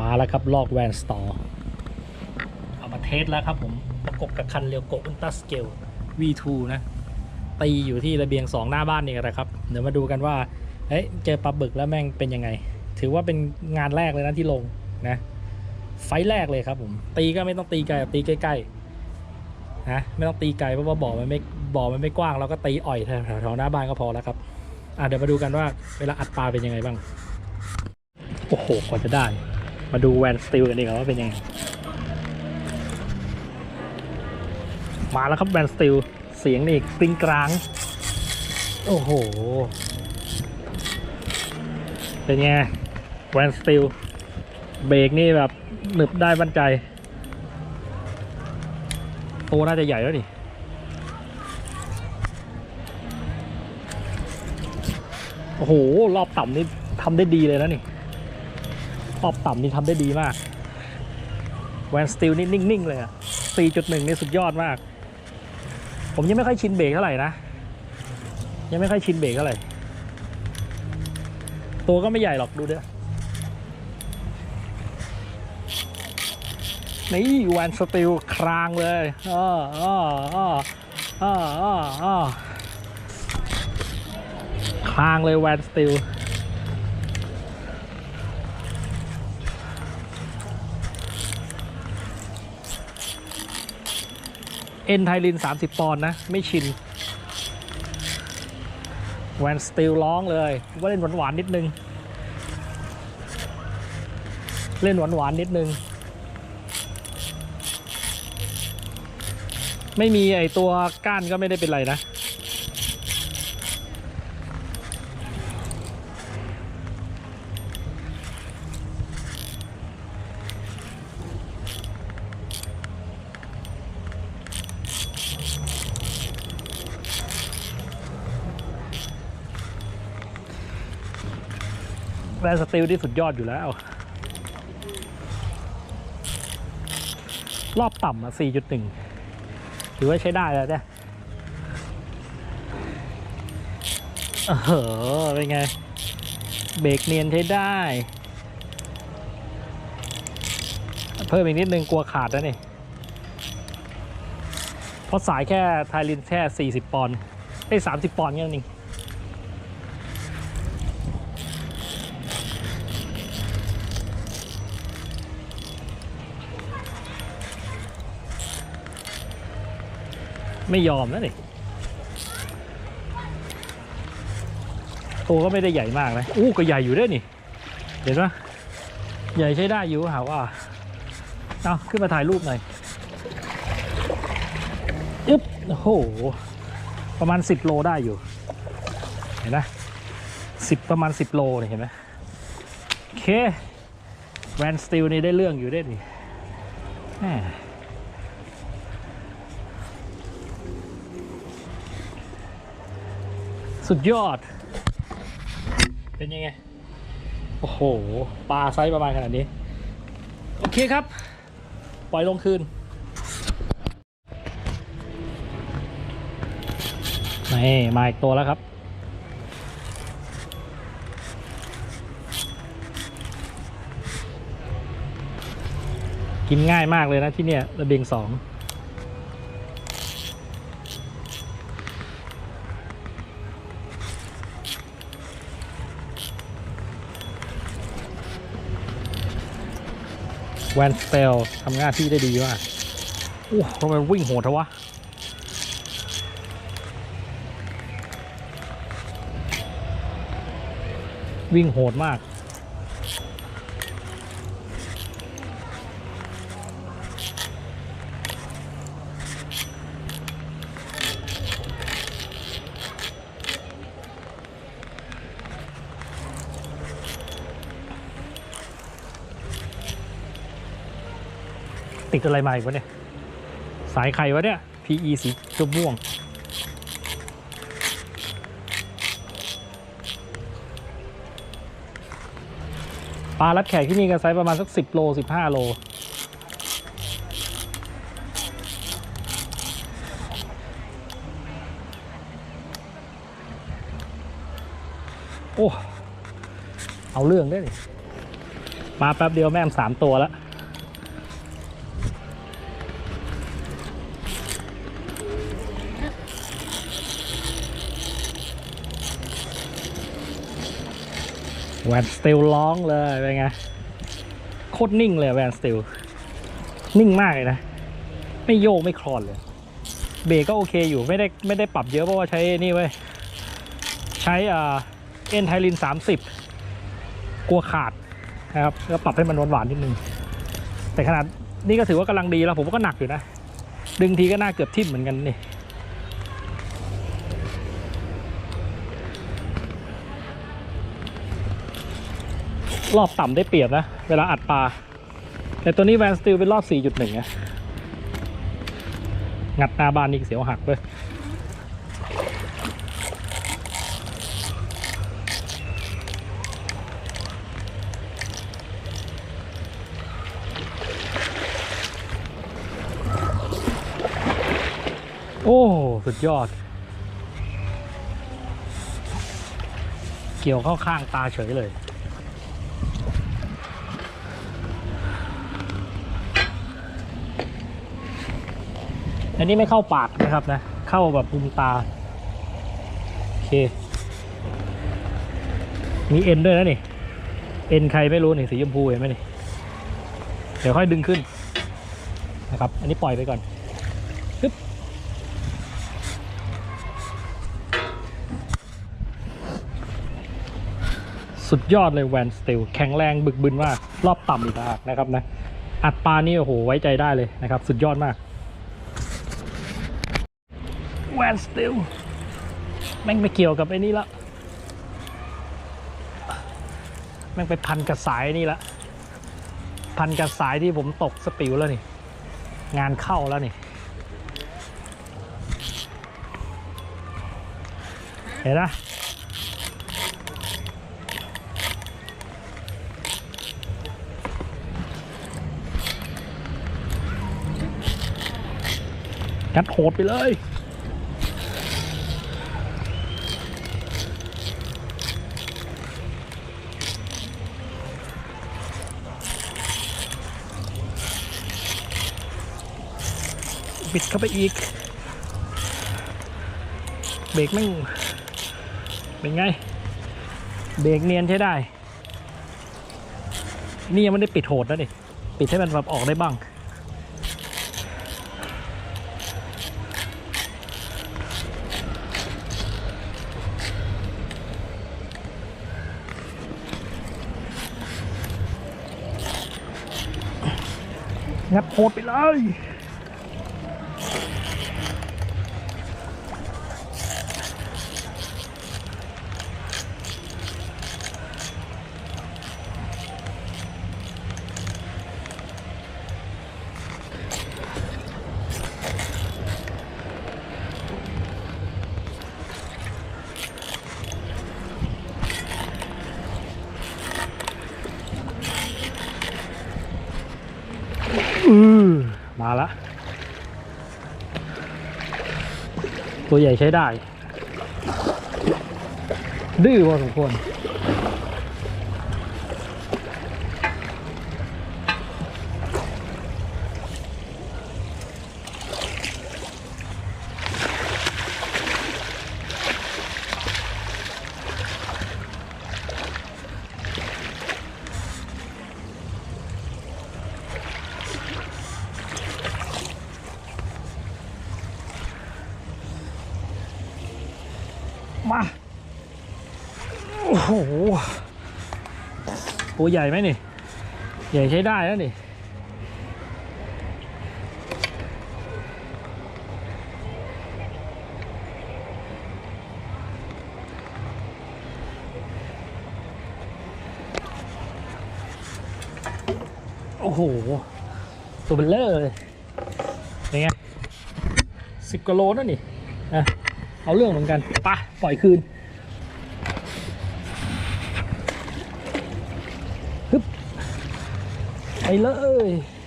มาแล้วครับลอกแวนสตอร์เอามาเทสแล้วครับผม ประกบกับคันเรียวโกอุนตัสเกล V2 นะ ตีอยู่ที่ระเบียง 2 หน้าบ้านนี่กันนะครับ เดี๋ยวมาดูกันว่าเฮ้ยเจอปลาบึกแล้วแม่งเป็นยังไง ถือว่าเป็นงานแรกเลยนะที่ลงนะ ไฟแรกเลยครับผม ตีก็ไม่ต้องตีไกลตีใกล้ๆนะไม่ต้องตีไกลเพราะว่าบ่อมันไม่บ่อมันไม่กว้างเราก็ตีอ่อยแถวๆหน้าบ้านก็พอแล้วครับอะเดี๋ยวมาดูกันว่าเวลาอัดปลาเป็นยังไงบ้าง โอ้โหกว่าจะได้ มาดูแวนสติลกันดีกว่าว่าเป็นยังไง มาแล้วครับแวนสติลเสียงนี่กริ้งกลาง โอ้โห เป็นไงแวนสติลเบรกนี่แบบหนึบได้บันใจตัวน่าจะใหญ่แล้วนี่โอ้โห รอบต่ำนี่ทำได้ดีเลยนะนี่ รอบต่ำนี่ทำได้ดีมากแวนสติลนี่นิ่ง ๆ เลยอะ4.1 นี่สุดยอดมาก ผมยังไม่ค่อยชินเบรกเท่าไหร่นะ ยังไม่ค่อยชินเบรกเท่าไหร่ ตัวก็ไม่ใหญ่หรอกดูเด้อนี่แวนสติลครางเลยอ้ออ้ออ้ออ้ออ้อครางเลยแวนสติล เอ็นไทลิน 30 ปอนด์นะ ไม่ชินแวนสติลร้องเลยว่าเล่นหวานหวานนิดนึง เล่นหวานหวานนิดนึง ไม่มีไอตัวก้านก็ไม่ได้เป็นไรนะ แวนสติลที่สุดยอดอยู่แล้ว รอบต่ำอะ 4.1 ถือว่าใช้ได้แล้วเนี่ยเออเป็นไง เบรกเนียนใช้ได้ เพิ่มอีกนิดนึงกลัวขาดแล้วนี่ เพราะสายแค่ไทลินแค่ 40 ปอนด์ไอ้30 ปอนด์แค่นั้นเอง ไม่ยอมนะนี่ตัวก็ไม่ได้ใหญ่มากนะอู้ก็ใหญ่อยู่ด้วยนี่ เห็นปะใหญ่ใช้ได้อยู่หาว่าเอาขึ้นมาถ่ายรูปหน่อยอึ๊บโอ้โห ประมาณ 10 โลได้อยู่ เห็นไหมสิบประมาณ 10 โลเนี่เห็นไหมโอเคแวนสติลนี่ได้เรื่องอยู่ด้วยนี่แหม สุดยอด เป็นยังไง โอ้โห ปลาไซส์ประมาณขนาดนี้ โอเคครับ ปล่อยลงคืนนี่มาอีกตัวแล้วครับ กินง่ายมากเลยนะที่เนี่ยระเบียงสอง แวนสเตลทำงานที่ได้ดีมากโอ้ทำไมวิ่งโหดทวะวิ่งโหดมาก ติดอะไรมาอีกวะเนี่ย สายไข่วะเนี่ย PE สีชมม่วง ปลารับแขกที่นี่กันไซส์ประมาณสัก 10 โล 15 โล โอ้ เอาเรื่องได้นี่มาแป๊บเดียวแม่งสามตัวแล้ว แวนสติลร้องเลยเป็นไง โคตรนิ่งเลยแวนสติลนิ่งมากเลยนะ ไม่โยกไม่คลอนเลย เบรกก็โอเคอยู่ไม่ได้ไม่ได้ปรับเยอะเพราะว่าใช้นี่เว้ยใช้อ่าเอ็นไทลิน 30 กลัวขาดนะครับก็ปรับให้มันหวานๆนิดนึง แต่ขนาดนี่ก็ถือว่ากำลังดีแล้วผมว่าก็หนักอยู่นะ ดึงทีก็น่าเกือบทิ่มเหมือนกันนี่ รอบต่ำได้เปรียบนะ เวลาอัดปลา แต่ตัวนี้แวนสติลเป็นรอบ 4.1นะงัดหน้าบ้านนี่เสียวหักเลยโอ้ สุดยอด เกี่ยวเข้าข้างตาเฉยเลย อันนี้ไม่เข้าปากนะครับนะ เข้าแบบมุมตา โอเค มีเอ็นด้วยนะนี่ เอ็นใครไม่รู้นี่สีชมพูเห็นไหมนี่ เดี๋ยวค่อยดึงขึ้นนะครับ อันนี้ปล่อยไปก่อนปึ๊บสุดยอดเลยแวนสติลแข็งแรงบึกบึนมาก รอบต่ำอีกต่างนะครับนะ อัดปลานี่โอ้โหไว้ใจได้เลยนะครับ สุดยอดมาก แวนสติลแม่งไม่เกี่ยวกับไอ้นี่ละ แม่งไปพันกับสายนี่ละ พันกับสายที่ผมตกสปิวแล้วนี่ งานเข้าแล้วนี่ เห็นนะัดโหดไปเลย บิดเข้าไปอีก เบรกแม่งเป็นไง เบรกเนียนใช้ได้ นี่ยังไม่ได้ปิดโหดนะดิปิดให้มันแบบออกได้บ้างงัดโหดไปเลย อือมาละ ตัวใหญ่ใช้ได้ ดื้อพอสมควรมา โอ้โหตัวใหญ่ไหมนี่ ใหญ่ใช้ได้แล้วนี่โอ้โห ตัวเบลเลอร์เลยเป็นไงสิบกว่าโลนั่นนี่อะเอาเรื่องเหมือนกันไปะปล่อยคืน ฮึบไปเลย